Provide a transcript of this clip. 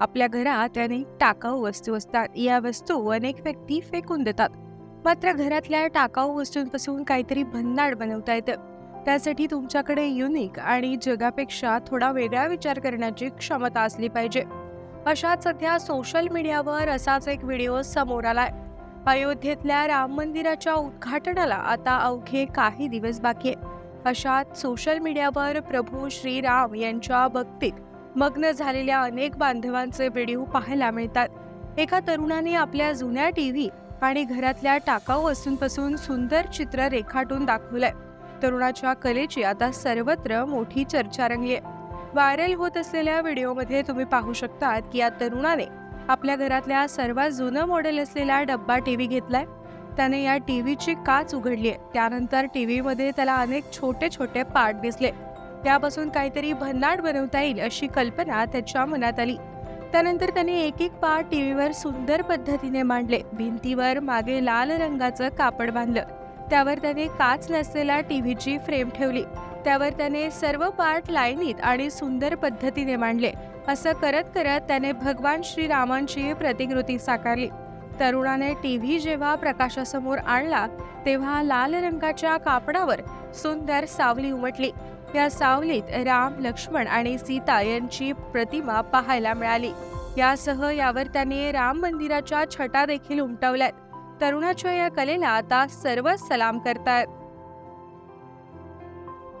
आपल्या घरात अनेक टाकाऊ वस्तू असतात. या वस्तू अनेक व्यक्ती फेकून देतात. मात्र घरातल्या टाकाऊ वस्तूंपासून काहीतरी भन्नाट बनवता येतं. त्यासाठी तुमच्याकडे युनिक आणि जगापेक्षा थोडा वेगळा विचार करण्याची क्षमता असली पाहिजे. अशात सध्या सोशल मीडियावर असाच एक व्हिडिओ समोर आलाय. अयोध्येतल्या राम मंदिराच्या उद्घाटनाला आता अवघे काही दिवस बाकी आहे अशात सोशल मीडियावर प्रभू श्रीराम यांच्या भक्तीत मग्न झालेल्या अनेक बांधवांचे व्हिडिओ पाहायला मिळतात. एका तरुणाने आपल्या जुन्या टीव्ही आणि घरातल्या टाकाऊ वस्तूंपासून सुंदर चित्र रेखाटून दाखवलंय. तरुणाच्या कलेची आता सर्वत्र मोठी चर्चा रंगली आहे व्हायरल होत असलेल्या व्हिडिओमध्ये तुम्ही पाहू शकतात की या तरुणाने आपल्या घरातल्या सर्वात जुनं मॉडेल असलेला डब्बा टी व्ही घेतलाय. त्याने या टी व्हीची काच उघडली आहे त्यानंतर टीव्हीमध्ये त्याला अनेक छोटे छोटे पार्ट दिसले. त्यापासून काहीतरी भन्नाट बनवता येईल अशी कल्पना त्याच्या मनात आली. त्यानंतर त्याने एक एक पार्ट टीव्हीवर सुंदर पद्धतीने मांडले. भिंतीवर मागे लाल रंगाचं कापड बांधलं. त्यावर त्याने काच नसलेला टीव्हीची फ्रेम ठेवली. त्यावर त्याने सर्व पार्ट लाईनीत आणि सुंदर पद्धतीने मांडले. असं करत करत त्याने भगवान श्रीरामांची प्रतिकृती साकारली. तरुणाने टीव्ही जेव्हा प्रकाशासमोर आणला तेव्हा लाल रंगाच्या कापडावर सुंदर सावली उमटली. या सावलीत राम लक्ष्मण आणि सीता यांची प्रतिमा पाहायला मिळाली. यासह यावर त्याने राम मंदिराच्या छटा देखील उमटवल्यात. तरुणाच्या या कलेला आता सर्वच सलाम करतायत.